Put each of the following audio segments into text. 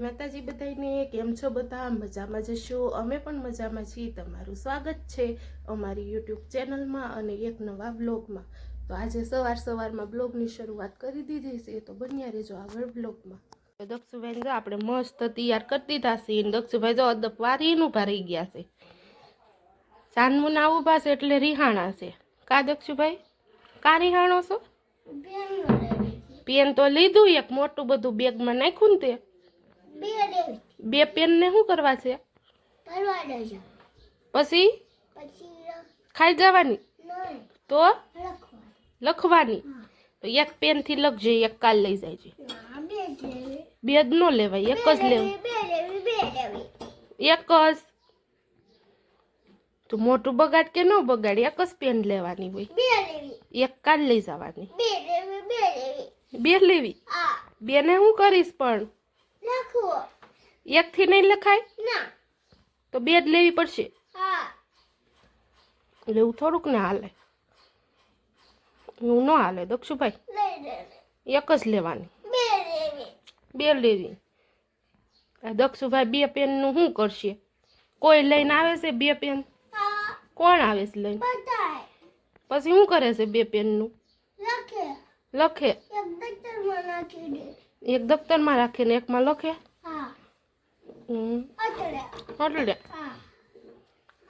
માતાજી બધાને કેમ છો બધા? મજામાં જશો? અમે પણ મજામાં છીએ. તમારું સ્વાગત છે અમારી યુટ્યુબ ચેનલમાં અને એક નવા બ્લોગમાં. તો આજે સવાર સવારમાં બ્લોગની શરૂઆત કરી દીધી છે. તો બન્યા રહેજો આગળ બ્લોગમાં. દક્ષુભાઈ જો આપણે મસ્ત તૈયાર કરી દીધા છે. દક્ષુભાઈ જો અદપ વારીનું ભરાઈ ગયા છે. સાનમુના ઊભા છે એટલે રિહાણા છે. કા દક્ષુભાઈ? કા રિહાણો છો? પેન તો લીધું એક મોટું બધું બેગમાં નાખ્યું ને તે. બે પેન ને શું કરવા છે? પછી? ખાઈ જવાની? તો? લખવાની? તો એક પેનથી લખજે એક કાલ લઈ જાય છે બે જ ન લેવાય એક જ લેવાય એક જ. તું મોટું બગાડ કે ન બગાડ એક જ પેન લેવાની હોય. એક કાલ લઈ જવાની. બે લેવી બે ને હું. કરીશ પણ? એક થી નહીં લખાય? તો બે જ લેવી પડશે. લેવું થોડુંક ને હાલે. હું ન હાલે દક્ષુભાઈ. એક જ લેવાની. બે લેવી. દક્ષુભાઈ બે પેનનું શું કરશે? કોઈ લઈને આવે છે બે પેન? કોણ આવે છે લઈને? પછી શું કરે છે બે પેનનું? લખે. એક દફતરમાં રાખે ને એકમાં લખે. એટલે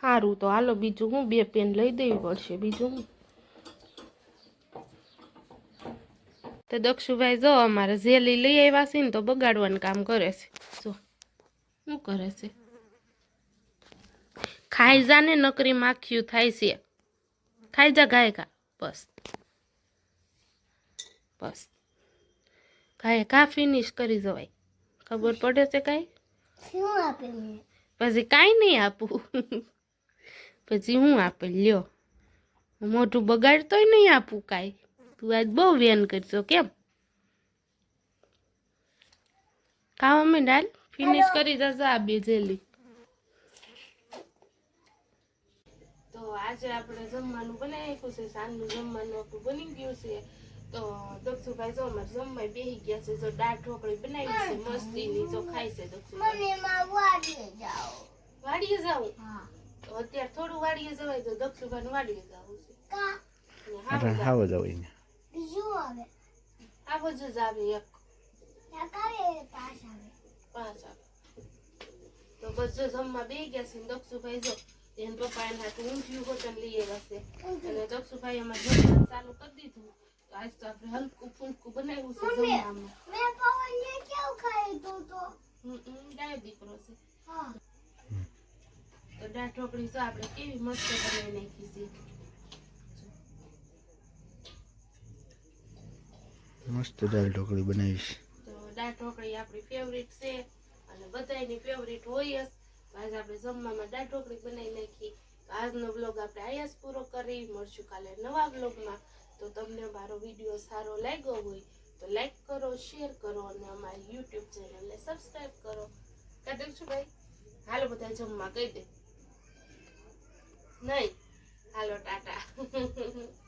સારું તો હાલો બીજું હું બે પેન લઈ દેવી પડશે બીજું હું? તો દક્ષુભાઈ જો અમારે ઝેલી લઈ આવ્યા છે ને તો બગાડવાનું કામ કરે છે. જો શું કરે છે? ખાઈજા ને નકરી માખ્યું થાય છે. ખાઈજા ગાયકા. બસ. બસ. ગાય કા ફિનિશ કરી જવાય. ખબર પડે છે કાંઈ? પછી કાંઈ નહીં આપું. પછી હું આપે લ્યો. મોઢું બગાડતોય નહીં આપું કાંઈ. તું આજ બહુ વેન કરશો કેમ? ખાવા અમે ડાલ ફિનિશ કરી જશે આ બે જેલી. તો આજે આપણે જમવાનું બનાવી છે સાંજનું જમવાનું આપણું બની ગયું છે. તો દક્ષુભાઈ જો અમારે જમવાય બેસી ગયા છે જો દાળ ઢોકળી બનાવી છે મસ્તીની જો ખાય છે દક્ષુભાઈ. વાડીએ જાવું તો અત્યારે થોડું વાડીએ જવાય તો દક્ષુભાઈ વાડીએ જવું છે. હાવ અરે હાવ જ હોય ને આવો? જ આવે એક. પાંચ આવે તો બસ જો જમવા બે ગયા છે ને દક્ષુભાઈ જો એને પપ્પા એના હાથે ઊંધિયું હોટલ લઈ આવ્યા છે. અને દક્ષુભાઈ એમાં ચાલુ કરી દીધું. તો આજ તો આપણે હલકું ફૂલકું બનાવ્યું છે જમવામાં હમ, હમ, ડાયો દીકરો છે તો દાળ ઢોકળી તો આપણે કેવી મસ્ત બનાવી નાખી છે મસ્ત દાળ ઢોકળી બનાવીશ તો દાળ ઢોકળી આપણી ફેવરિટ છે અને બધાયની ફેવરિટ હોય જ. તો આજે આપણે જમવામાં દાળ ઢોકળી બનાવી નાખી. તો આજનો બ્લોગ આપણે અહીંયા જ પૂરો કરી. મળશું કાલે નવા બ્લોગમાં તો તમને મારો વીડિયો સારો લાગ્યો હોય તો લાઈક કરો શેર કરો અને અમારી યુટ્યુબ ચેનલને સબસ્ક્રાઈબ કરો. કા દઉં ભાઈ. હાલો બધા જમવા કહી દે. નહીં. હાલો, ટાટા.